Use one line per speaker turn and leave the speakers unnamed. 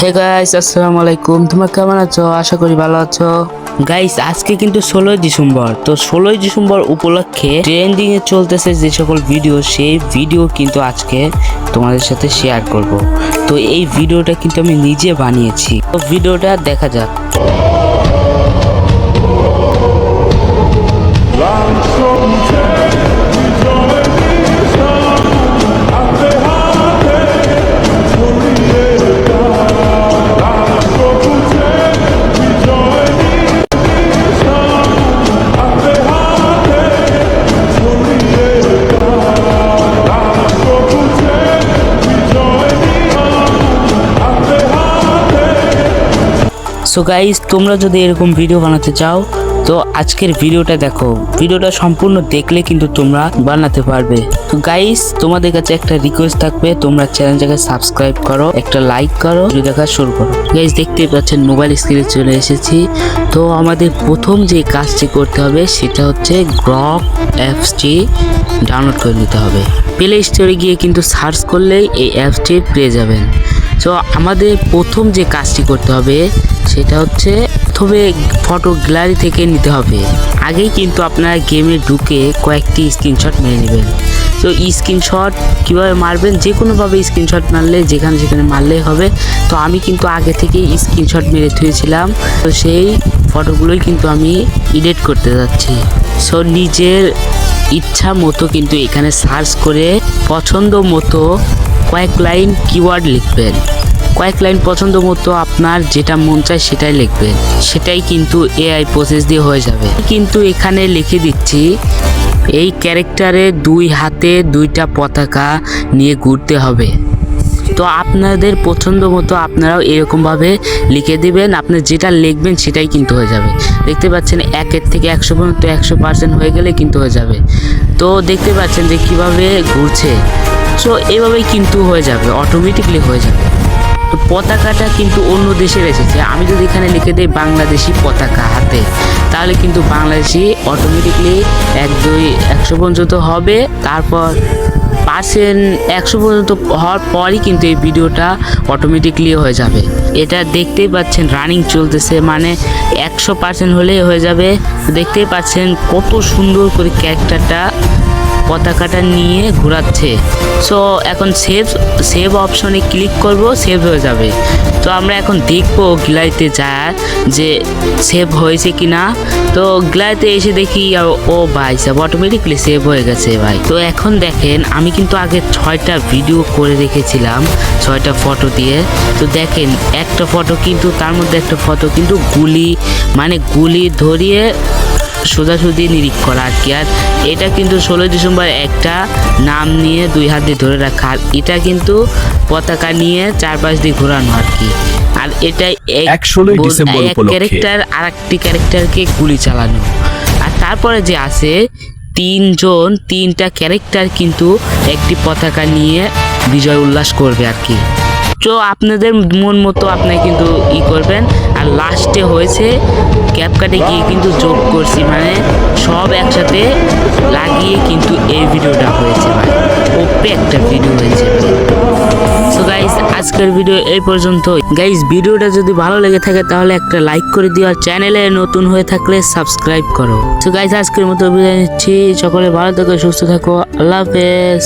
Hey guys আসসালামু আলাইকুম তোমরা কেমন আছো? আশা করি ভালো আছো। গাইস আজকে কিন্তু ষোলোই ডিসেম্বর। তো ষোলোই ডিসেম্বর উপলক্ষে ট্রেন্ডিং এ চলতেছে যে সকল ভিডিও সেই ভিডিও কিন্তু আজকে তোমাদের সাথে শেয়ার করব। তো এই ভিডিওটা কিন্তু আমি নিজে বানিয়েছি। তো ভিডিওটা দেখা যাক। সো গাইস তোমরা যদি এরকম ভিডিও বানাতে চাও, তো আজকের ভিডিওটা দেখো। ভিডিওটা সম্পূর্ণ দেখলে কিন্তু তোমরা বানাতে পারবে। তো গাইস তোমাদের কাছে একটা রিকোয়েস্ট থাকবে, তোমরা চ্যানেলটাকে সাবস্ক্রাইব করো, একটা লাইক করো ভিডিও দেখা শুরু করো। গাইস দেখতেই পাচ্ছেন মোবাইল স্ক্রিনে চলে এসেছি। তো আমাদের প্রথম যে কাজটি করতে হবে, সেটা হচ্ছে গ্রপ অ্যাপসটি ডাউনলোড করে নিতে হবে। প্লে স্টোরে গিয়ে কিন্তু সার্চ করলেই এই অ্যাপসটি পেয়ে যাবেন। তো আমাদের প্রথম যে কাজটি করতে হবে, সেটা হচ্ছে প্রথমে ফটো গ্যালারি থেকে নিতে হবে। আগেই কিন্তু আপনারা গেমে ঢুকে কয়েকটি স্ক্রিনশট মেরে নেবেন। তো স্ক্রিনশট কীভাবে মারবেন? যে কোনোভাবে স্ক্রিনশট মারলে, যেখানে সেখানে মারলেই হবে। তো আমি কিন্তু আগে থেকে স্ক্রিনশট মেরে থুয়েছিলাম। তো সেই ফটোগুলোই কিন্তু আমি এডিট করতে যাচ্ছি। সো নিজের ইচ্ছা মতো কিন্তু এখানে সার্চ করে পছন্দ মতো কয়েক লাইন কিওয়ার্ড লিখবেন। কয়েক লাইন পছন্দ মতো আপনার যেটা মন চায় সেটাই লিখবেন। সেটাই কিন্তু এআই প্রসেস দিয়ে হয়ে যাবে। কিন্তু এখানে লিখে দিচ্ছি, এই ক্যারেক্টারে দুই হাতে দুইটা পতাকা নিয়ে ঘুরতে হবে। তো আপনাদের পছন্দ মতো আপনারাও এরকমভাবে লিখে দিবেন, আপনি যেটা লিখবেন সেটাই কিন্তু হয়ে যাবে। দেখতে পাচ্ছেন একের থেকে একশো পর্যন্ত একশো পার্সেন্ট হয়ে গেলে কিন্তু হয়ে যাবে। তো দেখতে পাচ্ছেন যে কীভাবে ঘুরছে। সো এভাবেই কিন্তু হয়ে যাবে অটোমেটিকলি হয়ে যাবে। তো পতাকাটা কিন্তু অন্য দেশের এসেছে। আমি যদি এখানে লিখে দিই বাংলাদেশি পতাকা হাতে, তাহলে কিন্তু বাংলাদেশি অটোমেটিকলি এক দুই একশো পর্যন্ত হবে। তারপর পার্সেন্ট একশো পর্যন্ত হওয়ার পরই কিন্তু এই ভিডিওটা অটোমেটিকলি হয়ে যাবে। এটা দেখতেই পাচ্ছেন রানিং চলতেছে মানে একশো পার্সেন্ট হলেই হয়ে যাবে। দেখতেই পাচ্ছেন কত সুন্দর করে ক্যারেক্টারটা পতাকাটা নিয়ে ঘোরাচ্ছে। সো এখন সেভ সেভ অপশনে ক্লিক করব সেভ হয়ে যাবে। তো আমরা এখন দেখব গ্যালারিতে যা, যে সেভ হয়েছে কি না তো গ্যালারিতে এসে দেখি ও ভাই সব অটোমেটিকলি সেভ হয়ে গেছে ভাই। তো এখন দেখেন, আমি কিন্তু আগে ছয়টা ভিডিও করে রেখেছিলাম, ছয়টা ফটো দিয়ে। তো দেখেন, একটা ফটো কিন্তু, তার মধ্যে একটা ফটো কিন্তু গুলি মানে গুলি ধরিয়ে সোজাসুজি নিরিখ করা আর কি। আর এটা কিন্তু ষোলোই ডিসেম্বর একটা নাম নিয়ে দুই হাত দিয়ে ধরে রাখা। আর এটা কিন্তু পতাকা নিয়ে চারপাশ দিয়ে ঘোরানো আর কি। আর এটা
এক 16ই ডিসেম্বর উপলক্ষে।
ক্যারেক্টার আর একটি ক্যারেক্টারকে গুলি চালানো। আর তারপরে যে আছে তিনজন তিনটা ক্যারেক্টার কিন্তু একটি পতাকা নিয়ে বিজয় উল্লাস করবে আর কি। তো আপনাদের মন মতো আপনারা কিন্তু ই করবেন। আর লাস্টে হয়েছে ক্যাপকাটে গিয়ে কিন্তু যোগ করছি মানে সব একসাথে লাগিয়ে কিন্তু এই ভিডিওটা হয়েছে মানে ওপে একটা ভিডিও হয়েছে। সো গাইস আজকের ভিডিও এই পর্যন্ত গাইস ভিডিওটা যদি ভালো লেগে থাকে তাহলে একটা লাইক করে দিও, আর চ্যানেলে নতুন হয়ে থাকলে সাবস্ক্রাইব করো। সো গাইস আজকের মতো বিদায় নিচ্ছি। সকলে ভালো থাকো, সুস্থ থাকো। আল্লাহ হাফেজ।